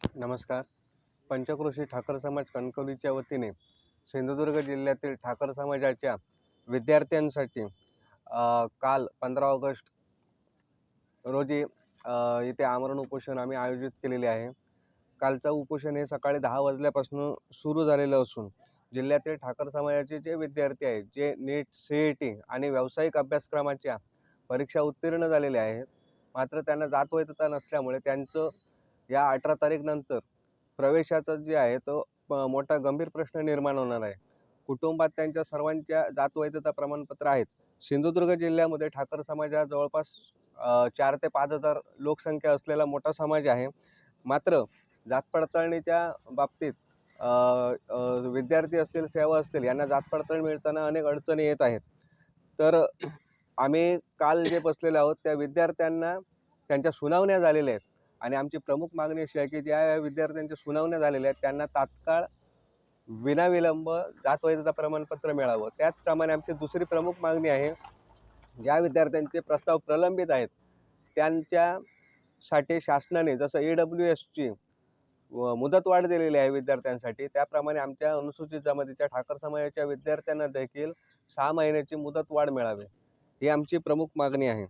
नमस्कार. पंचक्रोशी ठाकर समाज कणकवलीच्या वतीने सिंधुदुर्ग जिल्ह्यातील ठाकर समाजाच्या विद्यार्थ्यांसाठी काल पंधरा ऑगस्ट रोजी इथे आमरण उपोषण आम्ही आयोजित केलेले आहे. कालचं उपोषण हे सकाळी दहा वाजल्यापासून सुरू झालेलं असून जिल्ह्यातील ठाकर समाजाचे जे विद्यार्थी आहेत जे नीट सी ई टी आणि व्यावसायिक अभ्यासक्रमाच्या परीक्षा उत्तीर्ण झालेल्या आहेत मात्र त्यांना जात वैधता नसल्यामुळे त्यांचं या अठरा तारीखनंतर प्रवेशाचा जे आहे तो मोठा गंभीर प्रश्न निर्माण होणार आहे. कुटुंबात त्यांच्या सर्वांच्या जात वैधता प्रमाणपत्र आहेत. सिंधुदुर्ग जिल्ह्यामध्ये ठाकर समाज हा जवळपास चार ते पाच हजार लोकसंख्या असलेला मोठा समाज आहे. मात्र जात पडताळणीच्या बाबतीत विद्यार्थी असतील सेवा असतील यांना जात पडताळणी मिळताना अनेक अडचणी येत आहेत. तर आम्ही काल जे बसलेलो आहोत त्या विद्यार्थ्यांना त्यांच्या सुनावण्या झालेल्या आहेत. आणि आमची प्रमुख मागणी अशी आहे की ज्या विद्यार्थ्यांच्या सुनावण्या झालेल्या आहेत त्यांना तात्काळ विनाविलंब जात वैधता प्रमाणपत्र मिळावं. त्याचप्रमाणे आमची दुसरी प्रमुख मागणी आहे ज्या विद्यार्थ्यांचे प्रस्ताव प्रलंबित आहेत त्यांच्यासाठी शासनाने जसं ए डब्ल्यू एसची मुदतवाढ दिलेली आहे विद्यार्थ्यांसाठी त्याप्रमाणे आमच्या अनुसूचित जमातीच्या ठाकर समाजाच्या विद्यार्थ्यांना देखील सहा महिन्याची मुदतवाढ मिळावी ही आमची प्रमुख मागणी आहे.